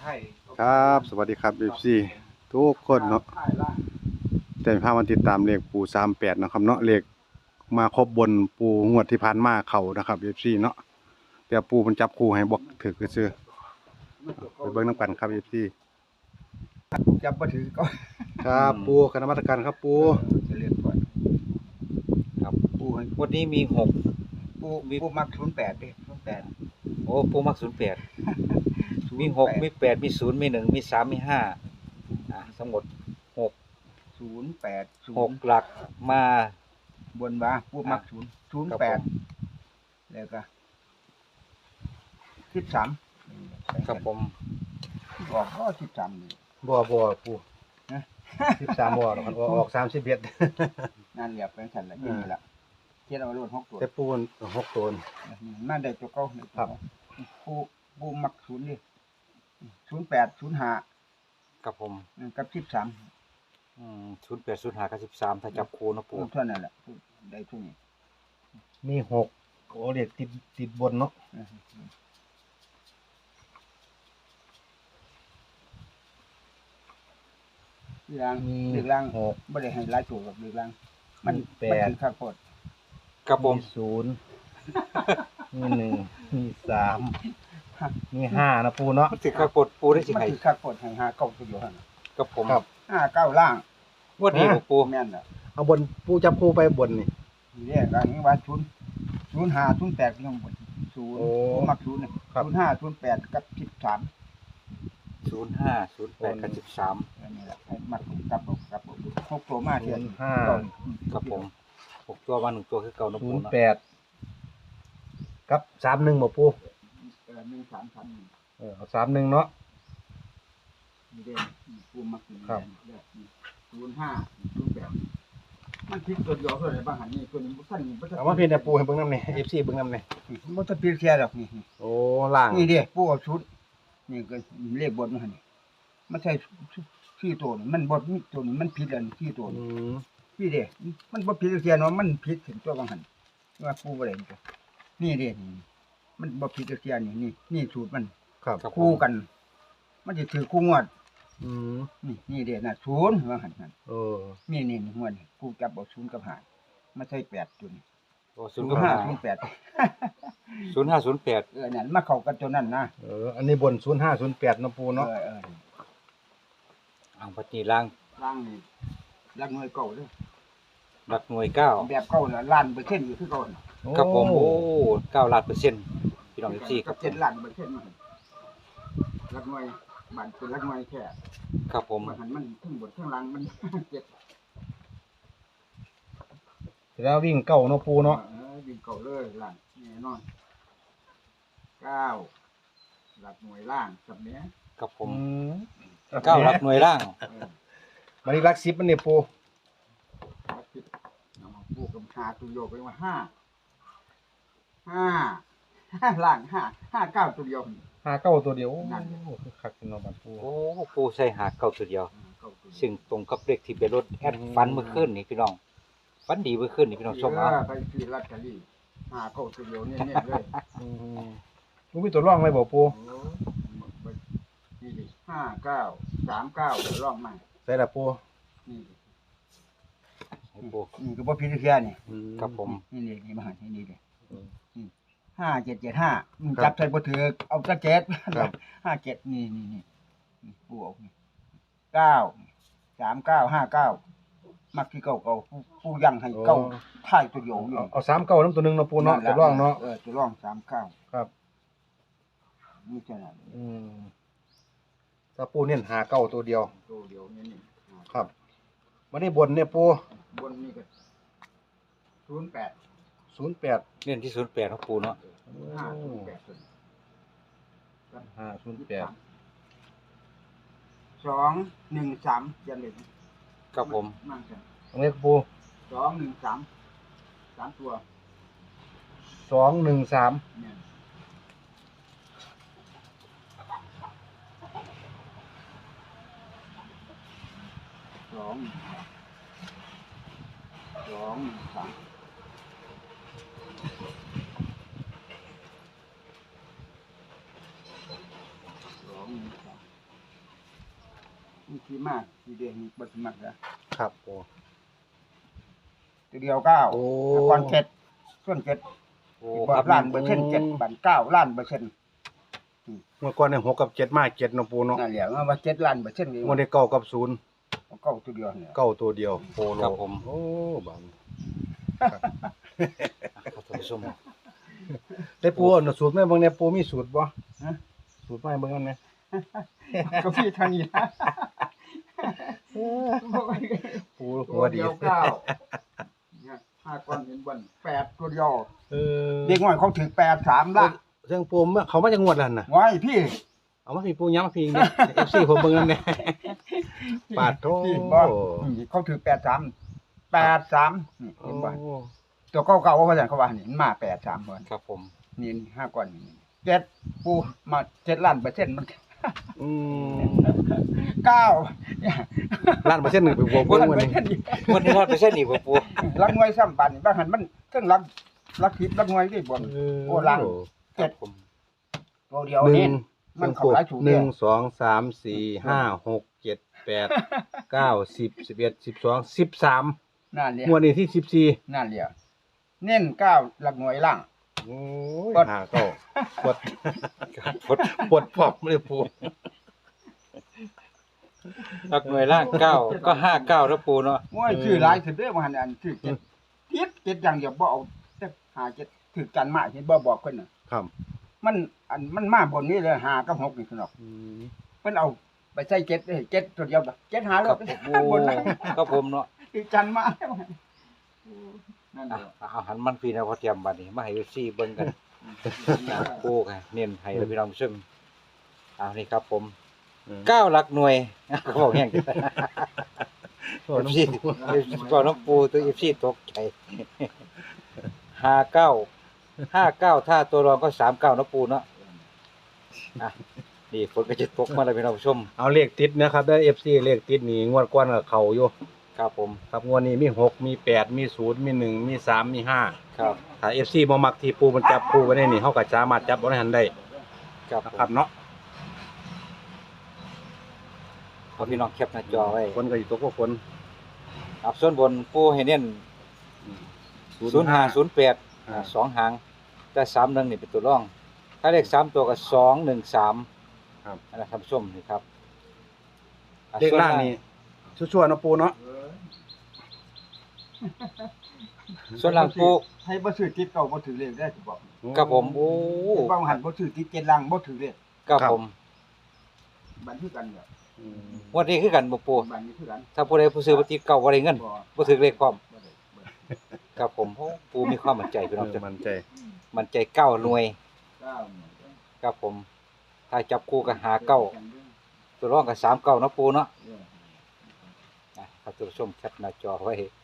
ไทยครับ สวัสดีครับเอฟซีทุกคนเนาะถ่ายล่างแต่พามาติดตามเลขปูสามแปดนาะครับเนาะเลขมาครบบนปูงวดที่ผ่านมาเขานะครับเอฟซีเนาะแต่ปูมันจับคู่ให้บอกถือคือซื้อไปเบิ้งน้ำกันครับเอฟซีจับมาถือก็ครับปูคณะกรรมการครับปูจะเรียกก่อนครับปูให้วันนี้มีหกปูปูมักศูนย์แปดดิศูนย์แปดโอ้ปูมักศูนย์แปด มีหกมีแปดมีศูนย์มีหนึ่งมีสามมีห้าอ่าทั้งหมดหกศูนย์แปดศูหนกย์หลักมา บนว่าปูมักศูนย์ศูนย์ครับแปดผม แล้วก็สิบสามครับผมออกก็สิบสามนี่บ่บ่ปูนะสิบสามบ่หรอกครับออกสามสิบเอ็ดนั่นเรียบเป็นสันละนี่ละเทียนเอาโลดหกตัวแต่ปูมันหกตัว นั่นได้ตัวเก้าเนี่ยครับปูปูมักศูนย์ดิ ศูนย์แปดศูนย์ห้าครับผมกับสิบสามศูนย์แปดศูนย์ห้ากับสิบสามถ้าจับคูนะปูปูเท่านั้นแหละปูได้ทุกนี้มีหกโอ้เลขติดติดบนเนาะเรื่องมีเรื่องล่างหกไม่ได้ให้หลายตัวกับเรื่องล่าง มันมีแปดมันคือข้าวโพดครับผมศูนย์มีหนึ่งมีสาม มีห้านะปูเนาะมันถือข้าวกดปูได้สิมันไงคือข้าวโพดให้ห้าเก้าตัวเดียวเท่านั้นครับผมครับ ห้าเก้าล่างงวันนี้บ่ปูแม่นอะเอาบนปูจับคู่ไปบนนี่เรียกอันนี้ว่าศูนย์ศูนย์ห้าศูนย์แปดยังบนศูนย์โอ้ผมมักศูนย์เนี่ยครับ ศูนย์ห้าศูนย์แปดกับสิบสามศูนย์ห้าศูนย์แปดกับสิบสามอันนี้แหละให้มักกับผมกับผมหกตัวมาเทียนศูนย์ห้าเก้าครับผมหกตัวมาหนึ่งตัวคือเก่านะศูปูนย์นะแปดครับสามหนึ่งบ่ปูเออ หนึ่งสามสามหนึ่งเออเอาสามหนึ่งเนาะนี่เด้ปูมักศูนย์ครับศูนย์ห้าศูนย์แปดมันคิดตัวเดียวเท่าไหร่บ้างหันนี่ตัวนี้มันสั้นมันจะเอามาเพียนแต่ปูให้เบิ่งน้ำเนี่ยเอฟซีเบิ่งน้ำเนี่ยมันจะเปลี่ยนเสียดอกนี่นี่โอ้ล่างนี่เด้ปูเอาชุด นี่ก็เลขบนมันนี่มันใช่ที่ตัวนี่มันบดมีตัวนี่มันผิดอันที่ตัวอืนี่มพี่เด้มันบ่ผิดเสียเนาะมันผิดถึงตัวบางหันว่าปูบ่ได้นี่นี่เด้นี่ มันบ่ผิดเสียนี่นี่นี่สูตรมันครับครับผมคู่กัน มันสิถือคู่งวด อืมนี่นี่เด้น่ะศูนย์ว่าหันนั่นเออนี่นี่นี่งวดนี่กูจับเอาศูนย์กับหามาใช่แปดตัวนี้โอ้ศูศูนนย์ย์กับห้าห้าศูนย์แปดศูนย์ห้าศูนย์แปดเออนั่นมาเข้ากันตัวนั้นนะเอออันนี้บนศูนย์ห้าศูนย์แปดนาะปูเอเนาะอเอออ่างปฏิล่างล่างนี่ลักหน่วยเก่าเด้อหลักหน่วยเก้าแบบเก่าน่ะล้านเปอร์เซ็นต์อยู่คือเก่าน่ะครับผมโอ้เก้าล้านเปอร์เซ็นต์พี่ น้องที่คกัรับบผเจ็ดมล้านเปอร์เซ็นต์มันลักหน่วยบันเป็นลักหน่วยแค่ครับผมมันหันมันทั้งบนทั้งล่างมัน เจ็ดแล้ววิ่งเก้าเนาะปูเนาะเออดินเก่าเลยล่างแน่นอนเก้าหลักหน่วยล่างกับเนี้ยครับผมอืมเก้าหลักหน่วยล่างเออมันนี่รักสิบมันนี่ปูหลักสิบเอามาพูดกับหาตัวโยกไปว่าห้าห้า ห้าล่างห้าห้าเก้าตัวเดียวห้าเก้าตัวเดียวโอ้นั่นคือคักเนาะบัดปู โอ้ปูใส่หาเก้าตัวเดียวห้าเก้าตัวเดียวซึ่งตรงกับเลขที่ไปรถแอดอืม ฟันเมื่อคืนนี่พี่น้องฟันดีเมื่อคืนนี่พี่น้องชมเอเอาอไปซื้อลอตเตอรี่ห้าเก้าตัวเดียวเนี่ยเนี่ยเลยอืมลูกมีตัวร่องไหมบ่ปูโอ้ไปนี่ดิห้าเก้าสามเก้าเดี๋ยวลองมาใส่ละปูนี่ดิให้ปูนี่ก็บ่พิจารณาเนี่ยอืครับผม นี่นี่นี่มาหันนี่นี่ดิอืม ห้าเจ็ดเจ็ดห้าครับจับใส่บ่ถือเอาตะเจ็ดครับห้าเจ็ดนี่นี่นี่นี่ปูเอานี่เก้าสามเก้าห้าเก้ามักที่เก้าเก้าปูปูยังให้เก้าท้ายตัวเดียวอยู่เอาเอาสามเก้าน้ำตัวหนึงเนาะปูเนาะแหลตัวร่องเนาะเออตัวร่องสามเก้าครับนี่จะนั่นอืมถ้าปูเนี่ยหาเก้าตัวเดียวตัวเดียวนี่นี่ครับวันนี้บนเนี่ยปูบนนี่ก็ศูนย์แปด ศูนย์แปดเล่นที่ศูนย์แปดครับปูเนาะห้าศูนย์แปดส่วนห้าศูนย์แปดสองหนึ่งสามยันเลยครับผมมั่งกันตรงนี้ปูสองหนึ่งสามสามตัวสองหนึ่งสามเนี่ยสองสองหนึ่งสามสองหนึ่งสาม มีที่มากที่เดียวมีบ่สิมักนะครับปูตัวเดียวเก้าโอ้ก่อนเจ็ดส่วนเจ็ดโอ้บอครักบล้านเปอร์เซ็นต์เจ็ดบันเก้าล้านเปอร์เซ็นต์เมื่อก่อนเนี่ยหกกับเจ็ดมาเจ็ดเนาะปูเนาะนั่นแหละว่าเจ็ดล้านเปอร์เซ็นต์นี่งวดนี้เก้ากับศูนย์เก้าตัวเดียวเนี่ยเก้าตัวเดียวโปโลครับผม โอ้บังครับท่านผู้ชมได้ปูเอาสูตรแม่เบิ่งเนี่ยปูมีสูตรบ่สูตรแม่เบิ่งกันเนี่ยก็พี่ทางนี้นะ ปูตัหัววดี เดียวเก้าเนี่ยห้าก้อนเห็นวันแปดตัวเดียวเออเด็กน้อยเขาถือแปดสามละเรื่องปูมเขามาจากงวดแล้วน่ะ ไว้พี่เอามาพี่ปูย้ำมาพี่เนี่ย FC ผมเบิ่งกันเนี่ยปาดโทพี่บอกนี่เขาถือแปดสามแปดสามนี่โอ้เห็นบ่ตัวเก่าเก่าๆเขาสั่นเขาว่านี่มันมาแปดสามคนครับผม นี่นี่ห้าก้อนนี่เจ็ดปูมาเจ็ดล้านเปอร์เซ็นต์มัน อืมเก้าเนี่ยล้านเปอร์เซ็นต์หนึ่งไปบวกเบิ่งล้านวันเปอนี้ร์เซ็นต์วันนี้รอดไปเส้นอีกบ่ปูรักงวยซ้ำปันนี่บ้างหันมันเครื่องรักรักทิพย์รักงวยได้บ่นโอ้ล้านครัเจ็บดผมตัวเดียวหนึ่นี่งมันเข้าหลายสูตรหเนี่นึ่ยงสองสามสี่ห้าหกเจ็ดแปดเก้าสิบสิบเอ็ดสิบสองสิบสามนั่นเนี่ยงวดนี้ที่สิบสี่นั่นเดียวเน้นเก้าหลักหน่วยล่าง โอ้ยกดหาเก้าปวดครับพดปวดปอบไม่ได้ปูรักหน่วยล่างเก้าก็ห้าเก้าแล้วปูเนาะโอ้ยชื่อหลายสุดเด้อว่าหันอันชื่อเจ็ดเจ็ดเจ็ดอย่างเดียวบ่เอาแต่หาเจ็ดถือกันมาเห็นบ่บอกเพิ่นน่ะ ครับมันอันมันมาบนนี้เลยหากับหกนี่คือเนาะอืมเพิ่นเอาไปใส่เจ็ดเด้เจ็ดตัวเดียวแบบเจ็ดหาคแล้รัวบผมบนล่างครับผมเนาะ ถือกันมาแล้ว นั่นอะเดียวเอาหันมันพี่นะพอเตรียมบัดนี้มาให้ FC เบิ่งกันปูกันเน้นให้แล้วพี่น้องผู้ชมเอานี่ครับผมเก้าหลักหน่วยเขาบอกแห้งโอ้เอฟน้ำซีปูก่อนน้องปูตัวเอฟซีตกใจห้าเก้าห้าเก้าถ้าตัวรองก็สามเก้าน้องปูเนาะอะนี่ฝนก็จะตกมาแล้วพี่น้องผู้ชม เอาเลขติดนะครับได้เอฟซีเลขติดนี่งวดก้อนกับเขาอยู่ ครับผม ครับงวดนี้มีหกมีแปดมีศูนย์มีหนึ่งมีสามมีห้าครับถ้าเอฟซีบ่มักที่ปูมันจับปูไว้ในนี่เขาก็สามารถจับเอาในหันได้ครับนะผมครับเนาะขอพี่น้องแคปหน้าจอไว้คนก็อยู่ตัวก็คนครับส่วนบนปูให้เน้นศูนย์ห้าศูนย์แปดสองหาง แต่สามหนึ่งนี่เป็นตัวร่อง ถ้าเลขสามตัวก็สองหนึ่งสามครับนะครับท่านผู้ชมนี่ครับอะเลขล่างนี่ชั่วๆเนาะปูเนาะ ส่วนล่างปูให้บ่ซื้อติดเก่าบ่ถือเลขได้สิบอกกับผมโอ้เห็นว่าหันบ่ถือติดเจ็ดล่างบ่ถือเลขกับผมบันทึกกันเนี่ยอืมวันนี้คือกันบ่ปูบันนี้คือกันถ้าผู้ใดผู้ซื้อบ่ติดเก่าบ่ได้เงินบ่บ่ถึกเลขพร้อมบ่ได้บ่ได้กับผมโอ้ปูมีความมั่นใจพี่น้องเอจ้ะอมันใจ มั่นใจเก้าหน่วยเก้าหน่วยกับผม ถ้าจับคู่ก็หาเก้าตัวรองก็สามเก้าเนาะปูเนาะนะครับท่านผู้ชมแคปหน้าจอไว้นะ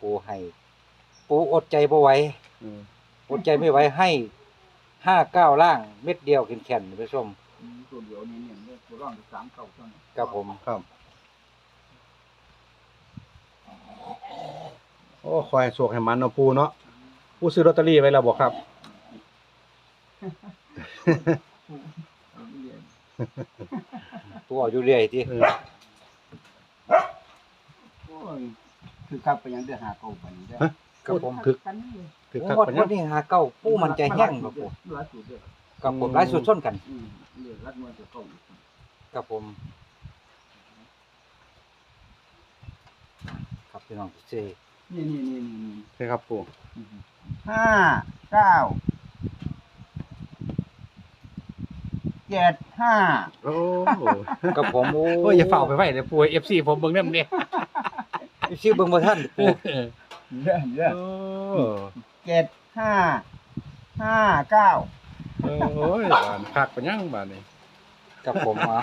ปูให้ ปูอดใจบ่ไหวอืมอดใจไม่ไหวให้ห้าเก้าล่างเม็ดเดียวแข็งๆท่านผู้ชมอืมตัวเดียวนี่เนี่ยเนี่ยตัวร่องสามเก้าเท่านั้นกับผม ครับ โอ้คอยสวกให้มันเนาะปูเนาะปูซื้อลอตเตอรี่ไว้แล้วบ่ครับปูเอาอยู่เรื่อยที่เออโอ้ย คือครับไปยังได้หาเก้าไปนี่ได้ฮะกับผมถึกกันนี่เลยถึกโอ้คักวัปานวันี้นนี้หาเก้าปูมันใจแห้งบ่ปูหลายสูตรเด้อกับผมหลายสุดชนกันอืมเรียกรัดมันจะเก้าอีกกับผมครับพี่น้องเจนี่นี่นี่นี่นี่ใช่ครับปูห้าเก้าเจ็ดห้าโอ้กับผมโอ้โอ้ยอย่าเฝ้าไปไว้เด้อปู FC ผมเบิ่งนำเด้ ชื่อเบิ่งบ่ทันปูเรื่องเรื่องโอ้เจ็ดห้าห้าเก้าโอ้ยบานคักปานยังบานนี่กับผมอะ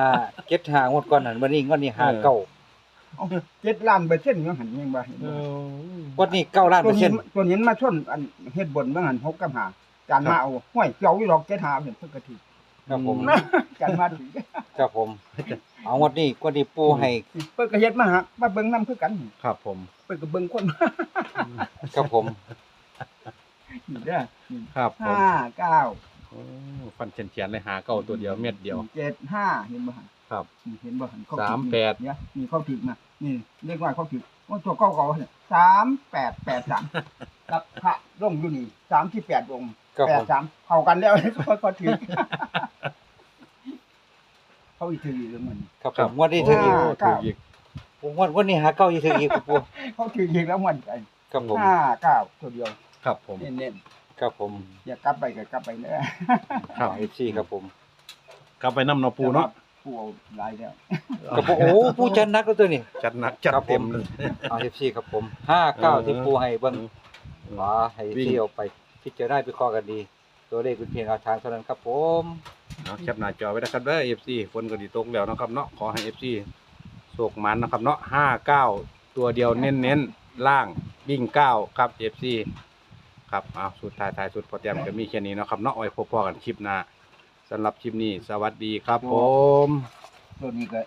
ห้าเก็ดหางวดก่อนนั้นวันนี้งวดนี้ห้าเก้าเอาเจ็ดล้านเปอร์เซ็นต์ยังหันยังบ่เห็นโอ้บ่วันนี้เก้าล้านตัเปวอร์เซ็นี้นต์ตัวนี้มาชนอันเฮ็ดบนเมื่อหันหกกับหาจานมาเอาห้วยเจ้าอยู่หรอกเจ็ดหาเห็นเพิ่นก็ถือครับผม จานมาถือครับผม เอางวดนี้งวดนี้ปูให้เพิ่นก็เฮ็ดมาหามาเบิ่งนํคือกันครับผมเพิ่นก็เบิ่งคนครับผมนี่เด้อนี่ครับผมห้าเก้าโอ้ฟันเฉียนๆเลยหาเก้าตัวเดียวเม็ดเดียวเจ็ดห้าเห็นบ่ฮะครับนี่เห็นบ่เห็นเขาสามแปดเนี่ยนี่เขาผิดมานี่เรียกว่าเขาผิดว่าตัวเก้าเก่าเนี่ยสามแปดแปดสามกับพระร่มอยู่นี่สามที่แปดองค์ครับแปผดมสามเข้ากันแล้วเขาก็ถือ เขาอีกถือเรื่องมัน ครับผครับมงวดนี้ถึงอีกห้าถูกอีกงวดงวดนี้หาเก้าอีกถึงอีกปูเขาถืออีกแล้วมันครับผมห้าเก้าตัวเดียวครับผม เน้นครับผมๆอย่ากลับไปก็กลับไปเลยครับ เอฟซีครับผมกลับไปน้ำเนาะปูเนาะปูเอาหลายแล้วครับผมโอ้ปูจันนักแล้วตัวนี้ จัดหนักจัดครับผม เต็มเลย เอาเอฟซีครับผมห้าเก้าที่ปูให้เบิ้งอืมขอให้วิ่งที่เอาไปพิจารณาไปข้อกันดี ตัวเลขเป็นเพียงแนวทางเท่านั้นครับผม เอาแคปหน้าจอไว้นะครับเด้อ FC ฝนก็ดีตกแล้วนะครับเนาะขอให้ FC โศกมันนะครับเนาะ59ตัวเดียวเน้นๆล่างวิ่ง9ครับ FC ครับเอาสุดท้ายท้ายสุดพอเตรียมก็มีแค่นี้เนาะครับเนาะไว้พบพอกันคลิปหน้าสำหรับคลิปนี้สวัสดีครับผม ตัวนี้ก็